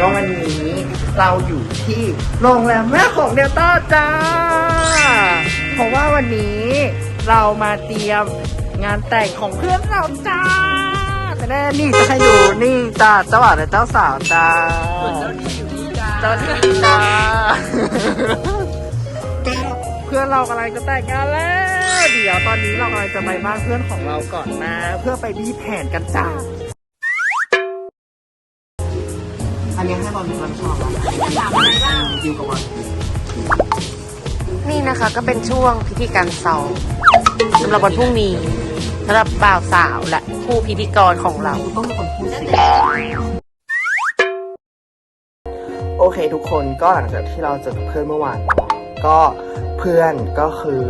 ก็วันนี้เราอยู่ที่โรงแรมแม่ของเดลต้าจ้า เพราะว่าวันนี้เรามาเตรียมงานแต่งของเพื่อนเราจ้า แต่แน่นี่จะให้ดูนี่จ้าเจ้าบ่าวและเจ้าสาวจ้า เจ้าที่อยู่นี่จ้าเพื่อนเรากำลังจะแต่งงานแล้ว เดี๋ยวตอนนี้เรากำลังจะไปบ้านเพื่อนของเราก่อนนะ เพื่อไปมีแผนกันจ้า อันชอบถามอะไรบ้างดิวกับวันนี่นะคะก็เป็นช่วงพิธีการซ้อมสำหรับวันพรุ่งนี้สำหรับบ่าวสาวและผู้พิธีกรของเราต้องเป็นคนพูดสิโอเคทุกคนก็หลังจากที่เราเจอกับเพื่อนเมื่อวานก็เพื่อนก็คือ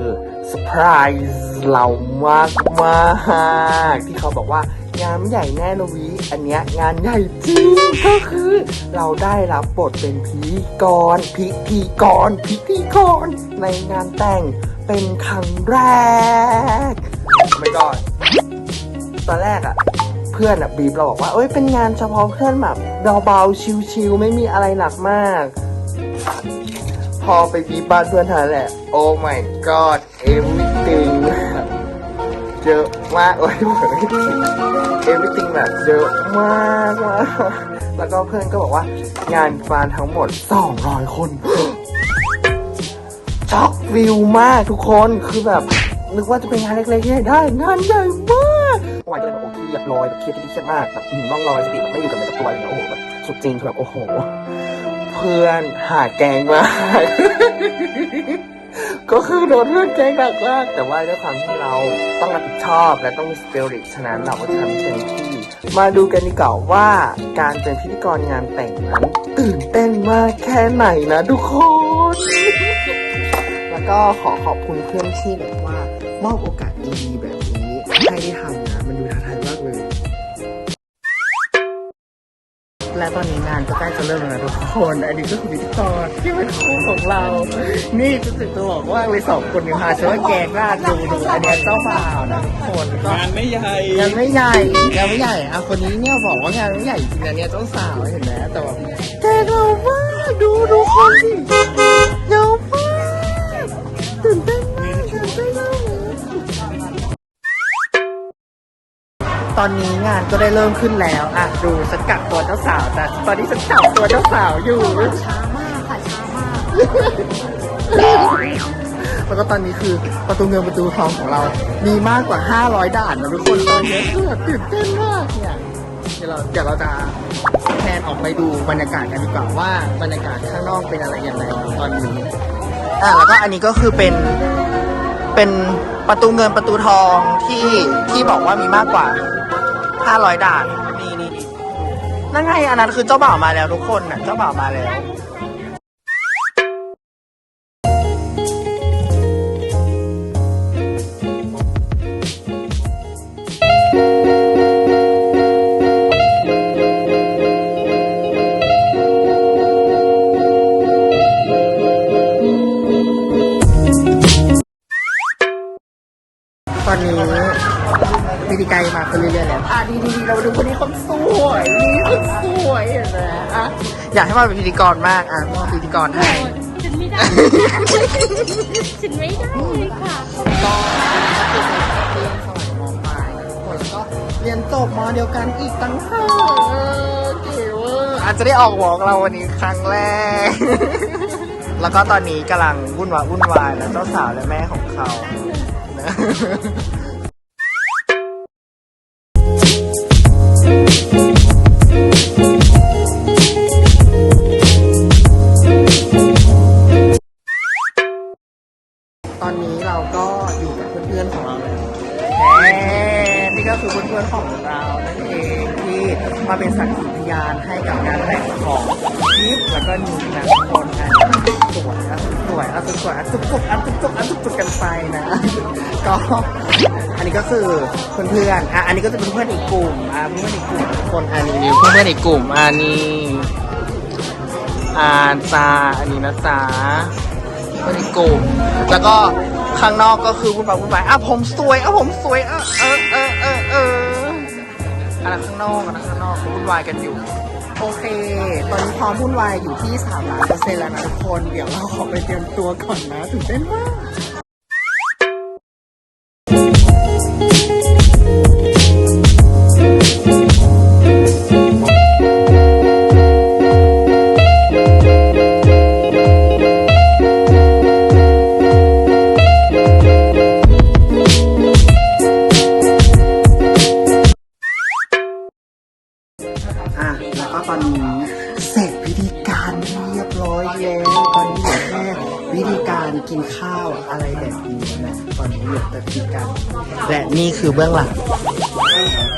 เซอร์ไพรส์เรามากมากที่เขาบอกว่า งานใหญ่แน่นะวิ อันเนี้ยงานใหญ่จริงก็คือ เราได้รับบทเป็นพิธีกรพิธีกรพิธีกรในงานแต่งเป็นครั้งแรกไม่ก่อนตอนแรกอะเพื่อนอะบีบเราบอกว่าเอ้ยเป็นงานเฉพาะเพื่อนแบบเบาๆชิวๆไม่มีอะไรหนักมาก พอไปบีบบ้านเพื่อนเท่านั้นแหละ โอ้ my god everything เยอ มากโอ้ยเลอ everything แบบเยอะมากมากแล้วก็เพื่อนก็บอกว่างานฟานทั้งหมด 200 คนช็อกวิวมากทุกคนคือแบบนึกว่าจะเป็นงานเล็กๆที่ไหนได้งานใหญ่มากวันจะแบบโอ้เครียดลอยแบบเครียดที่เครียดมากแบบอืมต้องลอยสติแบบไม่อยู่กับเนื้อกับตัวเลยนะโอ้โหแบบสุดจริงคือแบบโอ้โห เพื่อนหาแกงมาก ก็คือโดนเพื่อนแกล้งหนักมากแต่ว่าด้วยความที่เราต้องรับผิดชอบและต้องมีสเปริตฉะนั้นเราก็ทำเต็มที่ มาดูกันดีกว่าว่าการเป็นพิธีกรงานแต่งนั้นตื่นเต้นมากแค่ไหนนะทุกคน แล้วก็ขอขอบคุณเพื่อนที่แบบว่ามอบโอกาสดีๆแบบนี้ให้ได้ทำ งานก็ใกล้จะเริ่มแล้วนะทุกคนอันนี้ก็คือพิธีกรที่เป็นคู่ของเรา นี่จะสึกจะบอกว่าเลยสองคนนี้พาฉันว่าแกงราดดูดูอันเนี้ยเจ้าบ่าวนะทุกคนก็งานไม่ใหญ่ยังไม่ใหญ่ยังไม่ใหญ่อะคนนี้เนี่ยบอกว่างานไม่ใหญ่จริงนะเนี่ยเจ้าสาวเห็นไหมแต่ว่าแกเรามากดูดูคนดิ ตอนนี้งานก็ได้เริ่มขึ้นแล้วอะดูฉันกักตัวเจ้าสาวแต่ตอนนี้ฉันจับตัวเจ้าสาวอยู่ ช้ามากค่ะช้ามากแล้วก็ตอนนี้คือประตูเงินประตูทองของเรา มีมากกว่า 500 ด่านนะทุกคนตอนนี้คือแบบตื่นเต้นมากเนี่ยเดี๋ยวเราเดี๋ยวเราจะแพนออกไปดูบรรยากาศกันดีกว่าว่าบรรยากาศข้างนอกเป็นอะไรยังไงตอนนี้อะแล้วก็อันนี้ก็คือเป็นเป็นประตูเงินประตูทองที่ที่บอกว่ามีมากกว่า ห้าร้อยด่านนี่นี่นี่นั่นไงอันนั้นคือเจ้าบ่าวมาแล้วทุกคนน่ะเจ้าบ่าวมาแล้ว พิธีกรมาคนเรื่อยๆแล้วอะดีดีๆเราดูคนนี้คนสวยนี่คนสวยเห็นไหมอะอยากให้มาเป็นพิธีกรมากอะมอบพิธีกรให้ฉันไม่ได้ฉันไม่ได้เลยค่ะก็เรียนสมัยมปลายปุ๊บแล้วก็เรียนจบมเดียวกันอีกตั้งหาเออเก๋เวอร์อาจจะได้ออกหวอกเราวันนี้ครั้งแรก แล้วก็ตอนนี้กำลังวุ่นวายวุ่นวายนะเจ้าสาวและแม่ของเขานะ คือเพื่อนๆของเรานั่นเองที่มาเป็นสักขีพยานให้กับงานแต่งของยิปแล้วก็นิวนะทุกคนนะสวยอะสวยอะสวยอะจุกๆอะจุกๆอะจุกๆกันไปนะก็อันนี้ก็คือเพื่อนๆอะอันนี้ก็จะเป็นเพื่อนอีกกลุ่มอะเพื่อนอีกกลุ่มคนอันนี้เพื่อนอีกกลุ่มอันนี้อ่าจาอันนี้นะจ๊ะคนในกลุ่มแล้วก็ข้างนอกก็คือวุ่นวายวุ่นวายอะผมสวยอะผมสวยเออเออ อะไรข้างนอกอะไรข้างนอกวุ่นวายกันอยู่ โอเค ตอนนี้พร้อมวุ่นวายอยู่ที่สามล้านเปอร์เซ็นต์แล้วนะทุกคน เดี๋ยวเราขอไปเตรียมตัวก่อนนะตื่นเต้นมาก ตอนนี้เสร็จพิธีการเรียบร้อยแล้วตอนนี้เหลือแค่วิธีการกินข้าวอะไรแบบนี้นะตอนนี้เหลือแต่พิธีการและนี่คือเบื้องหลัง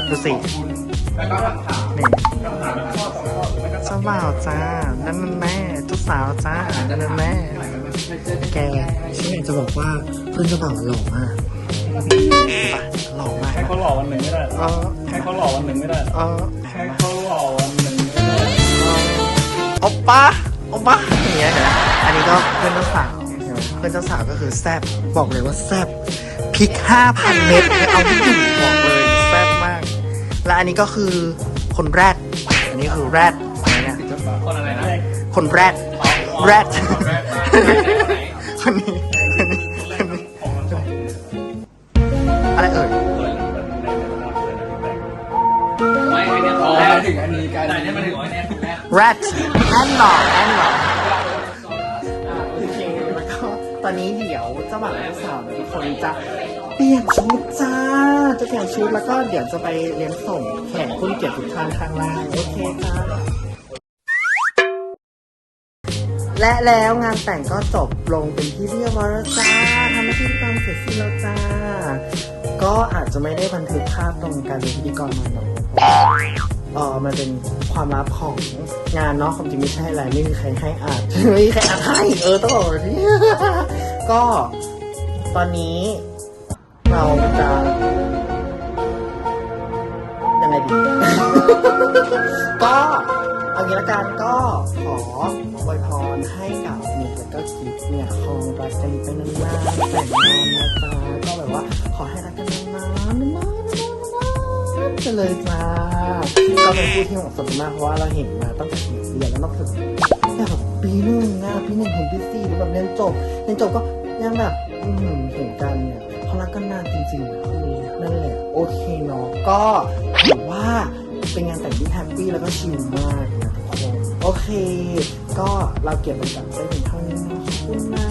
ดูสินี่เจ้าบ่าวจ้านั่นนั่นแม่เจ้าสาวจ้านั่นนั่นแม่แกฉันอยากจะบอกว่าเพื่อนเจ้าบ่าวหล่อมากหล่อมากให้เขาหล่อวันหนึ่งไม่ได้เออให้เขาหล่อวันหนึ่งไม่ได้เออให้เขา ปป้าโอปป้าอย่างเงี้ยนะอันนี้ก็เพื่อนเจ้าสาวใช่ไหมเพื่อนเจ้าสาวก็คือแซบบอกเลยว่าแซบพริกห้าพันเม็ดเอาที่อยู่บอกเลยแซบมาก และอันนี้ก็คือคนแรดอันนี้คือแรดอะไรเนี่ยคนอะไรนะคนแรดแรดคนนี้คนนี้คนนี้อะไรเอ่ยแล้วถึงอันนี้กันแต่เนี่ยมันถึงอันนี้ ถูกแล้วแรดแอนหล่อแอนหล่อโอเคแล้วก็ตอนนี้เดี๋ยวเจ้าบ่าวและเจ้าสาวทุกคนจะเปลี่ยนชุดจ้า จะเปลี่ยนชุดแล้วก็เดี๋ยวจะไปเลี้ยงส่งแขกคุณเกียรติทุกท่านข้างล่าง โอเคจ้าและแล้วงานแต่งก็จบลงเป็นที่เรียบร้อยแล้วจ้าทำหน้าที่ตามเสร็จสิ้นแล้วจ้า ก็อาจจะไม่ได้บันทึกภาพตรงการเป็นพิธีกรมาเนาะเพราะว่า เออมันเป็นความลับของงานเนาะความจริงไม่ใช่อะไรไม่มีใครให้อ่านไม่มีใครอ่านให้เออต้องบอกแบบนี้ก็ตอนนี้เราจะยังไงดี ก็เอางี้ละกันก็ขออวยพรให้กับนิกแล้วก็กิฟเนี่ยคงรักกันเป็นนานๆแต่งงานนะจ๊ะก็แบบว่าขอให้รักกันนานๆนานๆนานๆไปเลยจ้า อบเป็นผู้ที่ของสมมาเพราะว่าเราเห็นมาตั้งแต่เรียนแล้วนอกจากแบบปีหนึ่งนะปีหนึ่งถึงปีสี่แบบเรียนจบเรียนจบก็ยังแบบอืมเห็นกันเนี่ยเขารักกันนานจริงๆนั่นแหละโอเคเนาะก็ถือว่าเป็นงานแต่งที่แฮปปี้แล้วก็ชิลมากนะทุกคนโอเค ก็เราเก็บบรรยากาศได้เป็นเท่านี้นขอบคุณนะ